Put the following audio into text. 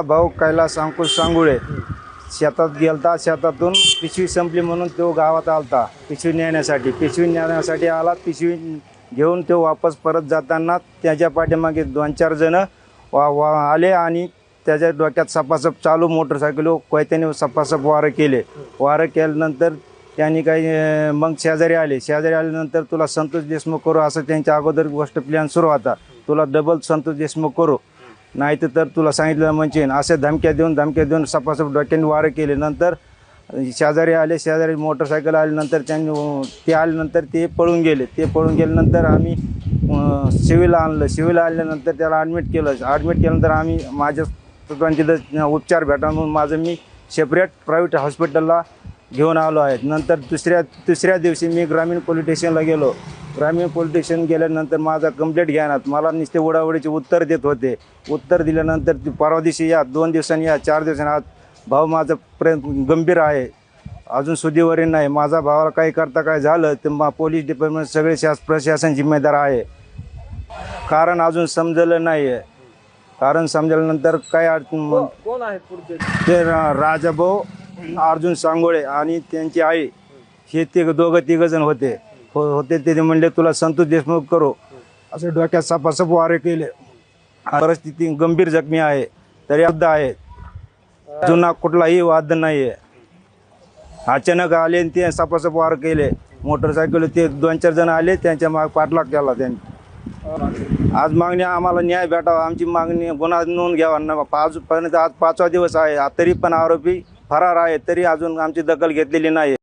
भाऊ कैलास अंकुश सांगुळे. शेतात गेलता शेतातून पिशवी संपली म्हणून तो गावात आलता. पिशवी नेण्यासाठी. पिशवी नेण्यासाठी आला पिशवी घेऊन तो वापस परत जाताना त्याच्या पाठीमागे दोन चार जण वा वा आले आणि त्याच्या डोक्यात सपासप चालू मोटरसायकल कोयत्याने सपासप वारं केले. वारं केल्यानंतर त्यांनी काही मग शेजारी आले. शेजारी आल्यानंतर तुला संतोष देशमुख करू असं त्यांच्या अगोदर गोष्ट प्लॅन सुरू होता. तुला डबल संतोष देशमुख करू. नाही तर तुला सांगितलं म्हणजे असे धमक्या देऊन धमक्या देऊन सपासप डोक्याने वारं केले. नंतर शेजारी आले शेजारी मोटरसायकल आल्यानंतर त्यांनी ते आल्यानंतर ते पळून गेले. ते पळून गेल्यानंतर आम्ही अं, सिव्हिल आणलं. सिव्हिल आणल्यानंतर त्याला ॲडमिट केलं. ॲडमिट केल्यानंतर आम्ही माझ्या तिथं उपचार भेटा म्हणून माझं मी सेपरेट प्रायव्हेट हॉस्पिटलला घेऊन आलो आहे नंतर दुसऱ्या तिसऱ्या दिवशी मी ग्रामीण पोलीस स्टेशनला गेलो. ग्रामीण पोलीस स्टेशन गेल्यानंतर माझा कंप्लेंट घेण्यात मला नुसते उडावडीचे उत्तर देत होते. उत्तर दिल्यानंतर ती परवा दिवशी या दोन दिवसांनी या चार दिवसांनी आज भाऊ माझं प्रे गंभीर आहे. अजून सुधीवरील नाही. माझा भावाला काही करता काय झालं तर मा पोलीस डिपार्टमेंट सगळे शास प्रशासन जिम्मेदार आहे. कारण अजून समजलं नाही आहे कारण समजल्यानंतर काय अडचण मग कोण आहेत पुढचे? ते राजाभाऊ अर्जुन सांगोळे आणि त्यांची आई हे तिघ दोघं तिघ जण होते. हो होते ते म्हणले तुला संतोष देशमुख करू. असे डोक्यात सपासप वारे केले. परिस्थिती गंभीर जखमी आहे. तरी अर्ध आहे. जुना कुठलाही वाद नाही आहे अचानक आले आणि ते सपासप वार केले. मोटरसायकल ते दोन चार जण आले. त्यांच्या माग पाठलाग केला त्यांनी. आज मागणी आम्हाला न्याय भेटावा. आमची मागणी गुन्हा नोंद घ्यावा. ना पर्यंत आज पाचवा दिवस आहे. तरी पण आरोपी फरार आहे तरी अजून आमची दखल घेतलेली नाही